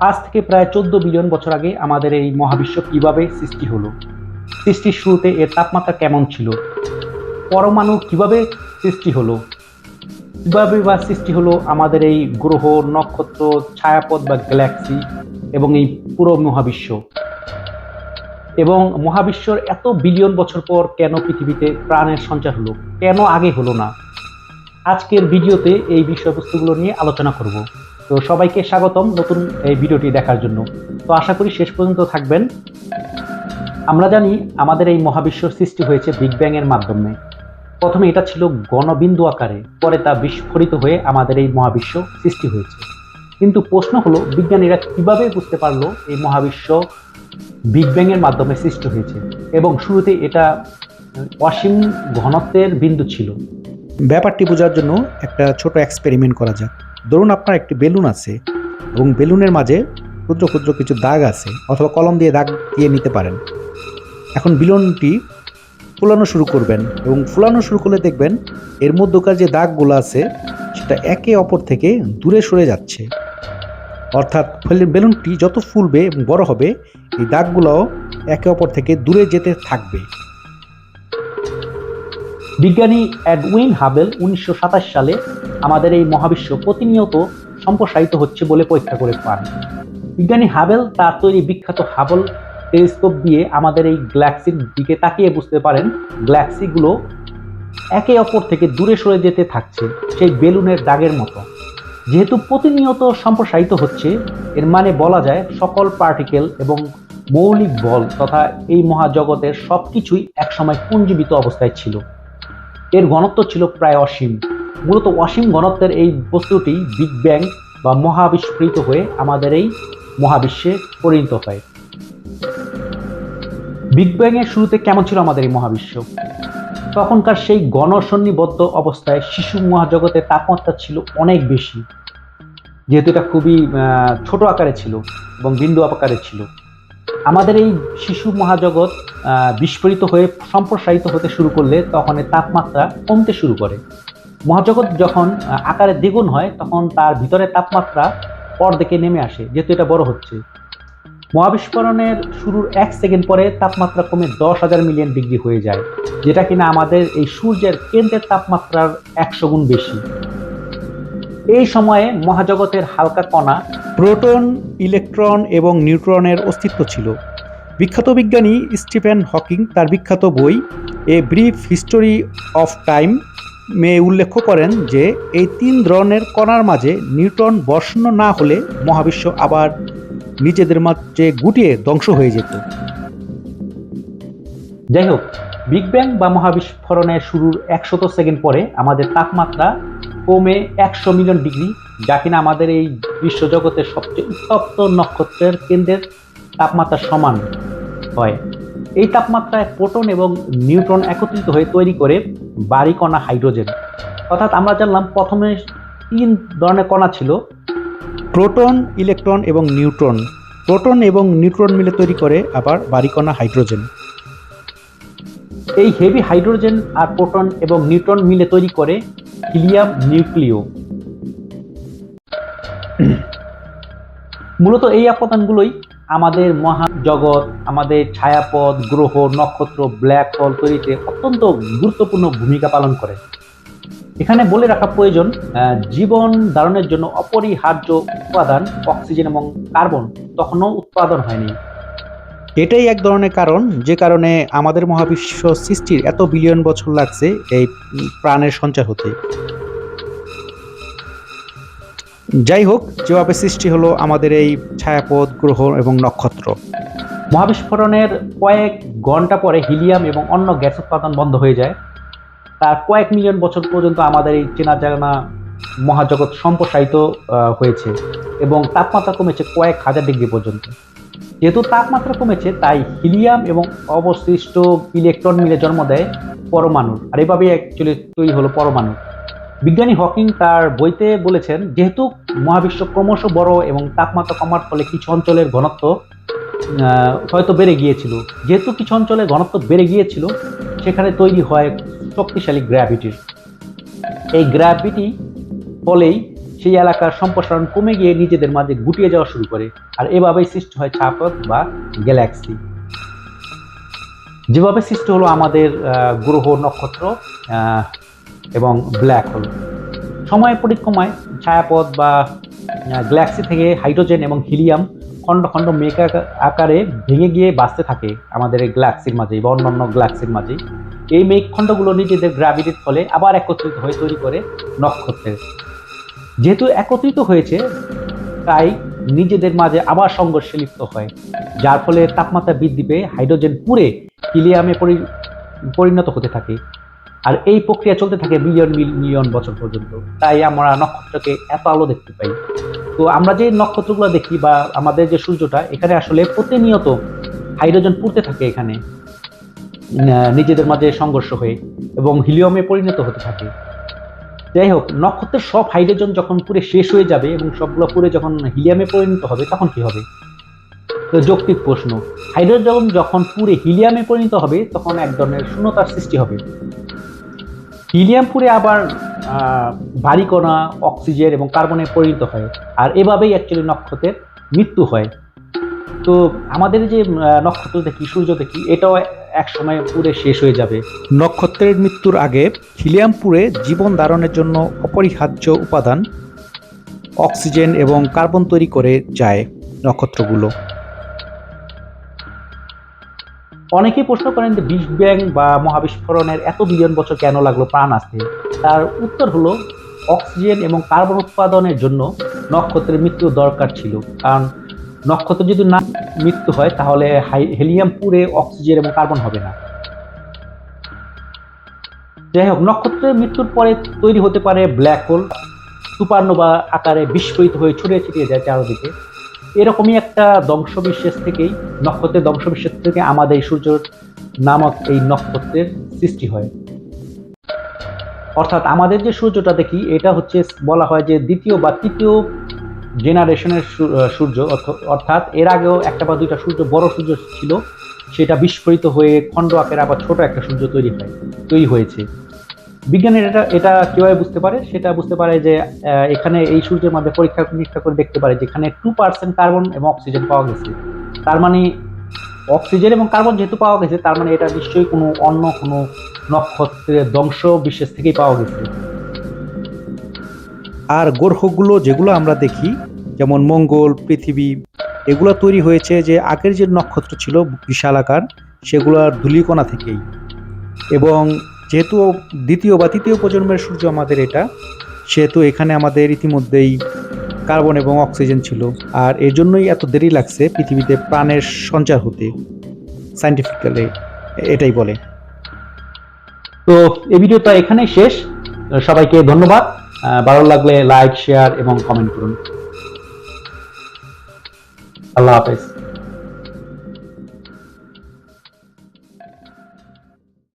আজ থেকে প্রায় চোদ্দ বিলিয়ন বছর আগে আমাদের এই মহাবিশ্ব কীভাবে সৃষ্টি হলো? সৃষ্টির শুরুতে এর তাপমাত্রা কেমন ছিল? পরমাণু কীভাবে সৃষ্টি হলো? কীভাবে বা সৃষ্টি হলো আমাদের এই গ্রহ, নক্ষত্র, ছায়াপথ বা গ্যালাক্সি এবং এই পুরো মহাবিশ্ব? এবং মহাবিশ্বর এত বিলিয়ন বছর পর কেন পৃথিবীতে প্রাণের সঞ্চার হলো? কেন আগে হলো না? আজকের ভিডিওতে এই বিষয়বস্তুগুলো নিয়ে আলোচনা করব। তো সবাইকে স্বাগতম নতুন এই ভিডিওটি দেখার জন্য। তো আশা করি শেষ পর্যন্ত থাকবেন। আমরা জানি আমাদের এই মহাবিশ্ব সৃষ্টি হয়েছে বিগ ব্যাং এর মাধ্যমে। প্রথমে এটা ছিল গণবিন্দু আকারে, পরে তা বিস্ফোরিত হয়ে আমাদের এই মহাবিশ্ব সৃষ্টি হয়েছে। কিন্তু প্রশ্ন হলো, বিজ্ঞানীরা কীভাবে বুঝতে পারল এই মহাবিশ্ব বিগ ব্যাং এর মাধ্যমে সৃষ্টি হয়েছে? এবং শুরুতে এটা অসীম ঘনত্বের বিন্দু ছিল। ব্যাপারটি বোঝার জন্য একটা ছোট এক্সপেরিমেন্ট করা যাক। ধরুন আপনার একটি বেলুন আছে এবং বেলুনের মাঝে ক্ষুদ্র ক্ষুদ্র কিছু দাগ আছে অথবা কলম দিয়ে দাগ দিয়ে নিতে পারেন। এখন বেলুনটি ফুলানো শুরু করবেন এবং ফুলানো শুরু করলে দেখবেন এর মধ্যকার যে দাগগুলো আছে সেটা একে অপর থেকে দূরে সরে যাচ্ছে। অর্থাৎ বেলুনটি যত ফুলবে এবং বড় হবে, এই দাগগুলোও একে অপর থেকে দূরে যেতে থাকবে। বিজ্ঞানী এডউইন হাবেল উনিশশো সাতাশ সালে আমাদের এই মহাবিশ্ব প্রতিনিয়ত সম্প্রসারিত হচ্ছে বলে পরীক্ষা করে পান। বিজ্ঞানী হাবেল তার তৈরি বিখ্যাত হাবল টেলিস্কোপ দিয়ে আমাদের এই গ্যালাক্সির দিকে তাকিয়ে বুঝতে পারেন, গ্যালাক্সিগুলো একে অপর থেকে দূরে সরে যেতে থাকছে সেই বেলুনের দাগের মতো। যেহেতু প্রতিনিয়ত সম্প্রসারিত হচ্ছে, এর মানে বলা যায় সকল পার্টিকেল এবং মৌলিক বল তথা এই মহাজগতের সব কিছুই একসময় পুঞ্জীবিত অবস্থায় ছিল। এর ঘনত্ব ছিল প্রায় অসীম। মূলত অসীম ঘনত্বের এই বস্তুটি বিগ ব্যাং বা মহাবিস্ফোরিত হয়ে আমাদের এই মহাবিশ্বে পরিণত হয়। বিগ ব্যাং এর শুরুতে কেমন ছিল আমাদের এই মহাবিশ্ব? তখনকার সেই গণসন্নিবদ্ধ অবস্থায় শিশু মহাজগতের তাপমাত্রা ছিল অনেক বেশি, যেহেতু এটা খুবই ছোট আকারে ছিল এবং বিন্দু আকারে ছিল। আমাদের এই শিশু মহাজগৎ বিস্ফোরিত হয়ে সম্প্রসারিত হতে শুরু করলে তখন তাপমাত্রা কমতে শুরু করে। মহাজগৎ যখন আকারে দ্বিগুণ হয়, তখন তার ভিতরে তাপমাত্রা পরদিকে নেমে আসে, যেহেতু এটা বড় হচ্ছে। মহাবিস্ফোরণের শুরুর এক সেকেন্ড পরে তাপমাত্রা কমে দশ হাজার মিলিয়ন ডিগ্রি হয়ে যায়, যেটা কিনা আমাদের এই সূর্যের কেন্দ্রের তাপমাত্রার একশো গুণ বেশি। এই সময়ে মহাজগতের হালকা কণা প্রোটন, ইলেকট্রন এবং নিউট্রনের অস্তিত্ব ছিল। বিখ্যাত বিজ্ঞানী স্টিফেন হকিং তার বিখ্যাত বই, a brief history of time মে উল্লেখ করেন যে, এই তিন ধরনের কণার মাঝে নিউট্রন বর্ষণ না হলে মহাবিশ্ব আবার নিজেদের মাঝে গুটিয়ে ধ্বংস হয়ে যেত। যাই হোক, বিগ ব্যাং বা মহাবিস্ফোরণের শুরুর একশত সেকেন্ড পরে আমাদের তাপমাত্রা কমে একশো মিলিয়ন ডিগ্রি, যা কিনা আমাদের এই বিশ্বজগতের সবচেয়ে উত্তপ্ত নক্ষত্রের কেন্দ্রের তাপমাত্রা সমান হয়। এই তাপমাত্রায় প্রোটন এবং নিউট্রন একত্রিত হয়ে তৈরি করে বাড়ি কণা হাইড্রোজেন। অর্থাৎ আমরা জানলাম প্রথমে তিন ধরনের কণা ছিল। প্রোটন, ইলেকট্রন এবং নিউট্রন। প্রোটন এবং নিউট্রন মিলে তৈরি করে আবার বারিকণা হাইড্রোজেন। এই হেভি হাইড্রোজেন আর প্রোটন এবং নিউট্রন মিলে তৈরি করে হিলিয়াম নিউক্লিও মূলত এই উপাদানগুলোই আমাদের মহাজগৎ আমাদের ছায়াপথ, গ্রহ, নক্ষত্র ব্ল্যাক হোল তৈরিতে অত্যন্ত গুরুত্বপূর্ণ ভূমিকা পালন করে। এখানে বলে রাখা প্রয়োজন জীবন ধারণের জন্য অপরিহার্য উপাদান অক্সিজেন এবং কার্বন তখনও উৎপাদন হয়নি। এটাই এক ধরনের কারণ, যে কারণে আমাদের মহাবিশ্ব সৃষ্টির এত বিলিয়ন বছর লাগছে এই প্রাণের সঞ্চার হতে। যাই হোক যেভাবে সৃষ্টি হলো আমাদের এই ছায়াপথ গ্রহ এবং নক্ষত্র। মহাবিস্ফোরণের কয়েক ঘণ্টা পরে হিলিয়াম এবং অন্য গ্যাস উৎপাদন বন্ধ হয়ে যায়। তার কয়েক মিলিয়ন বছর পর্যন্ত আমাদের এই চেনা জানা মহাজগৎ সম্প্রসারিত হয়েছে এবং তাপমাত্রা কমেছে কয়েক হাজার ডিগ্রি পর্যন্ত। যেহেতু তাপমাত্রা কমেছে, তাই হিলিয়াম এবং অবশিষ্ট ইলেকট্রন মিলে জন্ম দেয় পরমাণু আর এভাবেই অ্যাকচুয়ালি তৈরি হলো পরমাণু। বিজ্ঞানী হকিং তার বইতে বলেছেন, যেহেতু মহাবিশ্ব ক্রমশ বড় এবং তাপমাত্রা কমার ফলে কিছু অঞ্চলের ঘনত্ব হয়তো বেড়ে গিয়েছিল, যেহেতু কিছু অঞ্চলে ঘনত্ব বেড়ে গিয়েছিল, সেখানে তৈরি হয় শক্তিশালী গ্র্যাভিটির এই গ্র্যাভিটি ফলেই সেই এলাকার সম্প্রসারণ কমে গিয়ে নিজেদের মাঝে গুটিয়ে যাওয়া শুরু করে, আর এভাবেই সৃষ্টি হয় ছায়াপথ বা গ্যালাক্সি যেভাবে সৃষ্টি হলো আমাদের গ্রহ নক্ষত্র এবং ব্ল্যাক হোল। সময় পরিক্রমায় ছায়াপথ বা গ্যালাক্সি থেকে হাইড্রোজেন এবং হিলিয়াম খণ্ড খণ্ড মেঘ আকা- আকারে ভেঙে গিয়ে বাঁচতে থাকে আমাদের এই গ্যালাক্সির মাঝে বা অন্যান্য গ্যালাক্সির মাঝে এই মেঘখণ্ডগুলো নিজেদের গ্র্যাভিটির ফলে আবার একত্রিত হয়ে তৈরি করে নক্ষত্রের। যেহেতু একত্রিত হয়েছে, তাই নিজেদের মাঝে আবার সংঘর্ষে লিপ্ত হয়, যার ফলে তাপমাত্রা বৃদ্ধি পেয়ে হাইড্রোজেন পুড়ে হিলিয়ামে পরি- পরিণত হতে থাকে। আর এই প্রক্রিয়া চলতে থাকে মিলিয়ন মিলিয়ন বছর পর্যন্ত। তাই আমরা নক্ষত্রকে এত আলো দেখতে পাই। তো আমরা যে নক্ষত্রগুলো দেখি বা আমাদের যে সূর্যটা, এখানে আসলে প্রতিনিয়ত হাইড্রোজেন পুড়তে থাকে এখানে নিজেদের মাঝে সংঘর্ষ হয়ে এবং হিলিয়মে পরিণত হতে থাকে। যাই হোক, নক্ষত্রের সব হাইড্রোজেন যখন পুরে শেষ হয়ে যাবে এবং সবগুলো পুরে যখন হিলিয়ামে পরিণত হবে, তখন কি হবে? তো যৌক্তিক প্রশ্ন। হাইড্রোজেন যখন পুরে হিলিয়ামে পরিণত হবে, তখন এক ধরনের শূন্যতার সৃষ্টি হবে। হিলিয়াম পুরে আবার ভারী কণা অক্সিজেন এবং কার্বনে পরিণত হয়। আর এভাবেই অ্যাকচুয়ালি নক্ষত্রের মৃত্যু হয়। তো আমাদের যে নক্ষত্র দেখি, সূর্য দেখি, এটাও এক সময় পুরে শেষ হয়ে যাবে। নক্ষত্রের মৃত্যুর আগে হিলিয়ামপুরে জীবন ধারণের জন্য অপরিহার্য উপাদান, অক্সিজেন এবং কার্বন তৈরি করে যায় নক্ষত্রগুলো। অনেকেই প্রশ্ন করেন যে বিগ ব্যাং বা মহাবিস্ফোরণের এত বিলিয়ন বছর কেন লাগল প্রাণ আসতে? তার উত্তর হলো, অক্সিজেন এবং কার্বন উৎপাদনের জন্য নক্ষত্রের মৃত্যু দরকার ছিল। কারণ নক্ষত্র যদি না মৃত্যু হয়, তাহলে হেলিয়াম পুড়ে অক্সিজেন এবং কার্বন হবে না। যাই হোক, নক্ষত্রের মৃত্যুর পরে তৈরি হতে পারে ব্ল্যাক হোল। সুপারনোভা আকারে বিস্ফোরিত হয়ে ছড়িয়ে ছিটিয়ে যায় চারদিকে। এরকমই একটা ধ্বংসবিশেষ থেকেই, নক্ষত্রের ধ্বংসবিশেষ থেকে আমাদের এই সূর্য নামক এই নক্ষত্রের সৃষ্টি হয়। অর্থাৎ আমাদের যে সূর্যটা দেখি, এটা হচ্ছে বলা হয় যে দ্বিতীয় বা তৃতীয় জেনারেশনের সূর্য। অর্থ- অর্থাৎ এর আগেও একটা বা দুইটা সূর্য, বড় সূর্য ছিল, সেটা বিস্ফোরিত হয়ে খণ্ড আকারে আবার ছোট একটা সূর্য তৈরি হয়, তৈরি হয়েছে। বিজ্ঞানীরা এটা এটা কীভাবে বুঝতে পারে? সেটা বুঝতে পারে যে এখানে এই সূর্যের মধ্যে পরীক্ষা নিরীক্ষা করে দেখতে পারে যেখানে টু পার্সেন্ট কার্বন এবং অক্সিজেন পাওয়া গেছে। তার মানে অক্সিজেন এবং কার্বন যেহেতু পাওয়া গেছে, তার মানে এটা নিশ্চয়ই কোনো অন্য কোনো নক্ষত্রের ধ্বংস বিশেষ থেকেই পাওয়া গেছে। আর গ্রহগুলো যেগুলো আমরা দেখি, যেমন মঙ্গল, পৃথিবী, এগুলো তৈরি হয়েছে যে আগের যে নক্ষত্র ছিল বিশাল আকার সেগুলোর ধূলিকণা থেকেই। এবং যেহেতু দ্বিতীয় বা তৃতীয় প্রজন্মের সূর্য আমাদের এটা, সেহেতু এখানে আমাদের ইতিমধ্যেই কার্বন এবং অক্সিজেন ছিল। আর এর জন্যই এত দেরি লাগছে পৃথিবীতে প্রাণের সঞ্চার হতে সাইন্টিফিক্যালি এটাই বলে। তো এই ভিডিওটা এখানেই শেষ। সবাইকে ধন্যবাদ। ভালো লাগলে লাইক শেয়ার এবং কমেন্ট করুন। আল্লাহ হাফেজ।